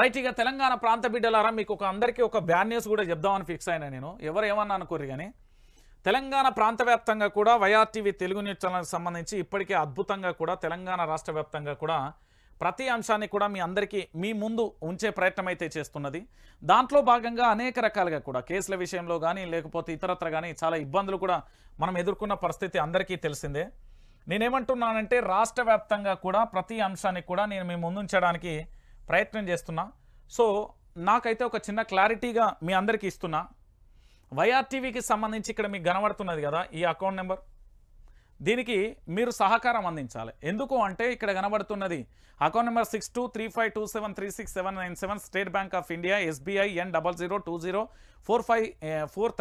Right ఇక తెలంగాణ ప్రాంత బిడ్డలారా మీకు ఒక అందరికీ ఒక బ్యాడ్ న్యూస్ కూడా చెప్దామని ఫిక్స్ అయినా నేను. ఎవరు ఏమన్నా అనుకోరు కానీ తెలంగాణ ప్రాంత వ్యాప్తంగా కూడా వైఆర్టీవీ తెలుగు న్యూస్ ఛానల్కి సంబంధించి ఇప్పటికే అద్భుతంగా కూడా తెలంగాణ రాష్ట్ర వ్యాప్తంగా కూడా ప్రతి అంశాన్ని కూడా మీ అందరికీ మీ ముందు ఉంచే ప్రయత్నం అయితే చేస్తున్నది. దాంట్లో భాగంగా అనేక రకాలుగా కూడా కేసుల విషయంలో కానీ లేకపోతే ఇతరత్ర కానీ చాలా ఇబ్బందులు కూడా మనం ఎదుర్కొన్న పరిస్థితి అందరికీ తెలిసిందే. నేనేమంటున్నానంటే రాష్ట్ర వ్యాప్తంగా కూడా ప్రతి అంశాన్ని కూడా నేను మీ ముందుంచడానికి ప్రయత్నం చేస్తున్నా. సో నాకైతే ఒక చిన్న క్లారిటీగా మీ అందరికీ ఇస్తున్నా. వైఆర్టీవీకి సంబంధించి ఇక్కడ మీకు కనబడుతున్నది కదా ఈ అకౌంట్ నెంబర్. దీనికి మీరు సహకారం అందించాలి. ఎందుకు అంటే ఇక్కడ కనబడుతున్నది account number six two three five two seven three six seven nine seven state bank of India SBI N double zero two zero four five four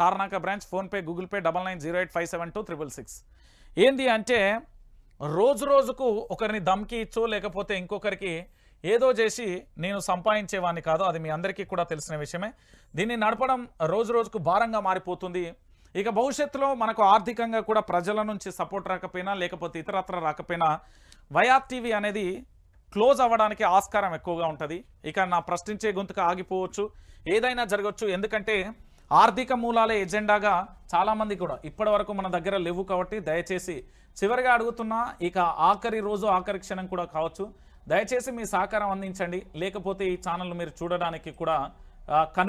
Tarnaka branch PhonePe Google Pay double nine zero eight five seven two triple six. ఏంది అంటే రోజు రోజుకు ఒకరిని దమ్కి ఇచ్చో లేకపోతే ఇంకొకరికి ఏదో చేసి నేను సంపాదించేవాడిని కాదు అది మీ అందరికీ కూడా తెలిసిన విషయమే. దీన్ని నడపడం రోజు రోజుకు భారంగా మారిపోతుంది. ఇక భవిష్యత్తులో మనకు ఆర్థికంగా కూడా ప్రజల నుంచి సపోర్ట్ రాకపోయినా లేకపోతే ఇతరత్ర రాకపోయినా వైఆర్ టీవీ అనేది క్లోజ్ అవ్వడానికి ఆస్కారం ఎక్కువగా ఉంటుంది. ఇక నా ప్రశ్నించే గొంతుక ఆగిపోవచ్చు. ఏదైనా జరగవచ్చు ఎందుకంటే ఆర్థిక మూలాల ఎజెండాగా చాలామంది కూడా ఇప్పటి వరకు మన దగ్గర లేవు కాబట్టి దయచేసి చివరిగా అడుగుతున్నా ఇక ఆఖరి రోజు ఆఖరి క్షణం కూడా కావచ్చు. దయచేసి మీ సహకారం అందించండి. లేకపోతే ఈ ఛానల్ మీరు చూడడానికి కూడా ఆ, కనిపి